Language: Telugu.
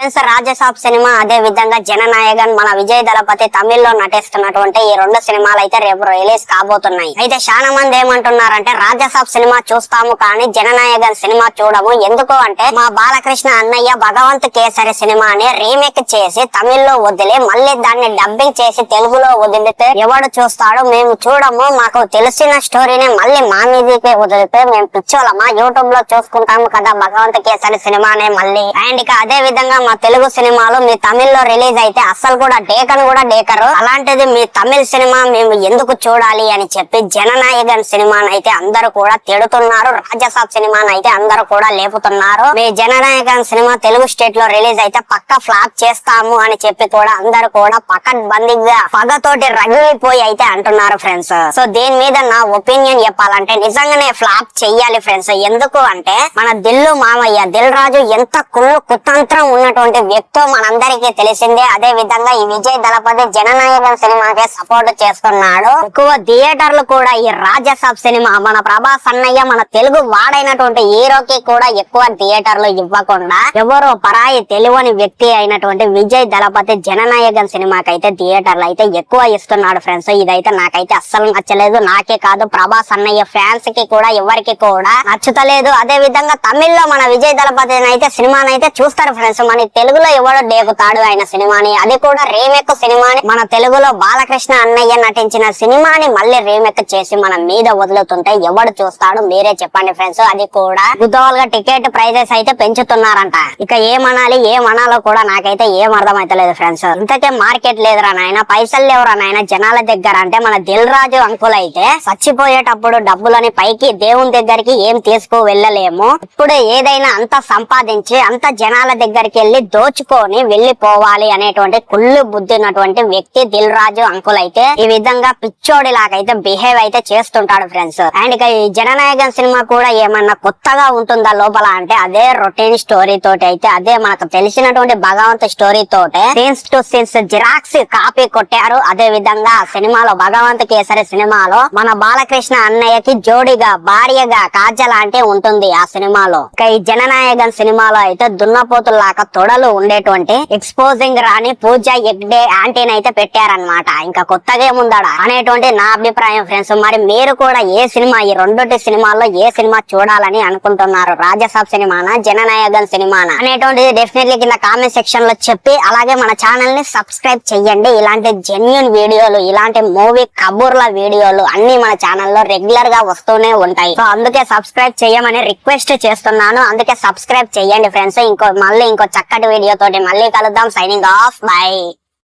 ఫ్రెండ్స్ రాజసాబ్ సినిమా అదే విధంగా జననాయకన్ మన విజయ్ దళపతి తమిళ్ళో నటిస్తున్నటువంటి ఈ రెండు సినిమాలు అయితే రేపు రిలీజ్ కాబోతున్నాయి. అయితే చాలా మంది ఏమంటున్నారంటే రాజసాబ్ సినిమా చూస్తాము కానీ జననాయకన్ సినిమా చూడము. ఎందుకు అంటే మా బాలకృష్ణ అన్నయ్య భగవంత్ కేసరి సినిమాని రీమేక్ చేసి తమిళ్ళో వదిలి మళ్ళీ దాన్ని డబ్బింగ్ చేసి తెలుగులో వదిలితే ఎవడు చూస్తాడు మేము చూడము. మాకు తెలిసిన స్టోరీని మళ్ళీ మా మీదకే వదిలితే మేము పిచ్చోళ్ళమా? యూట్యూబ్లో చూసుకుంటాము కదా భగవంత్ కేసరి సినిమానే మళ్ళీ. అండ్ ఇక అదే విధంగా మా తెలుగు సినిమాలు మీ తమిళ్ళో రిలీజ్ అయితే అస్సలు కూడా డేకను కూడా డేకరు. అలాంటిది మీ తమిళ సినిమా మేము ఎందుకు చూడాలి అని చెప్పి జననాయకన్ సినిమాను అయితే అందరూ కూడా తిడుతున్నారు. రాజసాబ్ సినిమాను అయితే అందరూ కూడా లేపుతున్నారు. మీ జననాయకన్ సినిమా తెలుగు స్టేట్లో రిలీజ్ అయితే పక్క ఫ్లాప్ చేస్తాము అని చెప్పి కూడా అందరూ కూడా పక్కన బందీగా పగతోటి రగిలిపోయి అయితే అంటున్నారు ఫ్రెండ్స్. సో దీని మీద నా ఒపీనియన్ చెప్పాలంటే నిజంగానే ఫ్లాప్ చెయ్యాలి ఫ్రెండ్స్. ఎందుకు అంటే మన దిల్లు మామయ్య దిల్ రాజు ఎంత కుళ్ళు కుతంత్రం ఉన్నటువంటి వ్యక్తో మనందరికీ తెలిసిందే. అదే విధంగా ఈ విజయ్ దళపతి జననాయకం సినిమాకి సపోర్ట్ చేస్తున్నాడు. ఎక్కువ థియేటర్లు కూడా ఈ రాజసాబ్ సినిమా మన ప్రభాస్ అన్నయ్య మన తెలుగు వాడైనటువంటి హీరోకి కూడా ఎక్కువ థియేటర్లు ఇవ్వకుండా ఎవరో పరాయి తెలియని వ్యక్తి అయినటువంటి విజయ్ దళపతి జననాయకం సినిమాకి అయితే థియేటర్లు అయితే ఎక్కువ ఇస్తున్నాడు ఫ్రెండ్స్ ఇదైతే నాకైతే అస్సలు నచ్చలేదు. నాకే కాదు ప్రభాస్ అన్నయ్య ఫ్యాన్స్కి కూడా ఎవరికి కూడా నచ్చుతలేదు. అదే విధంగా తమిళ్ళో మన విజయ్ దళపతి అయితే సినిమాని అయితే చూస్తారు ఫ్రెండ్స్ మన తెలుగులో ఎవడో డేకుతాడు ఆయన సినిమాని అది కూడా రీమేక్ సినిమాని మన తెలుగులో బాలకృష్ణ అన్నయ్య నటించిన సినిమాని మళ్ళీ రీమేక్ చేసి మన మీద వదులుతుంటే ఎవడు చూస్తాడు మీరే చెప్పండి ఫ్రెండ్స్. అది కూడా గుద్దవాలుగా టికెట్ ప్రైజెస్ అయితే పెంచుతున్నారంట. ఇక ఏమనాలి ఏమనాలో కూడా నాకైతే ఏం అర్థం అర్థమైతలేదు ఫ్రెండ్స్. ఇంతకే మార్కెట్ లేదురా నాయన పైసలు లేవురా నాయన జనాల దగ్గర అంటే మన దిల్ రాజు అంకుల్ అయితే చచ్చిపోయేటప్పుడు డబ్బులని పైకి దేవుని దగ్గరికి ఏం తీసుకు వెళ్ళలేము ఇప్పుడు ఏదైనా అంత సంపాదించి అంత జనాల దగ్గరికి వెళ్ళి దోచుకొని వెళ్ళిపోవాలి అనేటువంటి కుళ్ళు బుద్ధి ఉన్నటువంటి వ్యక్తి దిల్ రాజు అంకుల్ అయితే ఈ విధంగా పిచ్చోడి లాగైతే బిహేవ్ అయితే చేస్తుంటాడు ఫ్రెండ్స్ అండ్ ఇక ఈ జననాయకన్ సినిమా కూడా ఏమన్నా కొత్తగా ఉంటుందా లోపల అంటే అదే రొటీన్ స్టోరీ తోటి అయితే అదే మనకు తెలిసినటువంటి భగవంత్ స్టోరీ తోటే scenes to scenes xerox copy కొట్టారు. అదే విధంగా సినిమాలో భగవంత్ కేసరి సినిమాలో మన బాలకృష్ణ అన్నయ్యకి జోడిగా భార్యగా కాజల్ అంటే ఉంటుంది ఆ సినిమాలో. ఇక ఈ జననాయకన్ సినిమాలో అయితే దున్నపోతుల్లాగా తొడలు ఉండేటువంటి ఎక్స్పోజింగ్ రాని పూజ ఎగ్డే యాంటీని అయితే పెట్టారనమాట ఇంకా కొత్తగా ఏముందాడా అనేటువంటి నా అభిప్రాయం ఫ్రెండ్స్ మరి మీరు కూడా ఏ సినిమా ఈ రెండోటి సినిమాల్లో ఏ సినిమా చూడాలని అనుకుంటున్నారు? రాజసాబ్ సినిమానా జననాయకన్ సినిమానా? అనేటువంటిది డెఫినెట్లీ కింద కామెంట్ సెక్షన్లో చెప్పి అలాగే మన ఛానల్ని సబ్స్క్రైబ్ చెయ్యండి. ఇలాంటి జెన్యున్ వీడియోలు ఇలాంటి మూవీ కబూర్ల వీడియోలు అన్ని మన ఛానల్లో రెగ్యులర్గా వస్తూనే ఉంటాయి. సో అందుకే సబ్స్క్రైబ్ చేయమని రిక్వెస్ట్ చేస్తున్నాను. అందుకే సబ్స్క్రైబ్ చెయ్యండి ఫ్రెండ్స్ ఇంకో మళ్ళీ ఇంకో చక్కటి వీడియో తోటి మళ్ళీ కలుద్దాం. Signing off by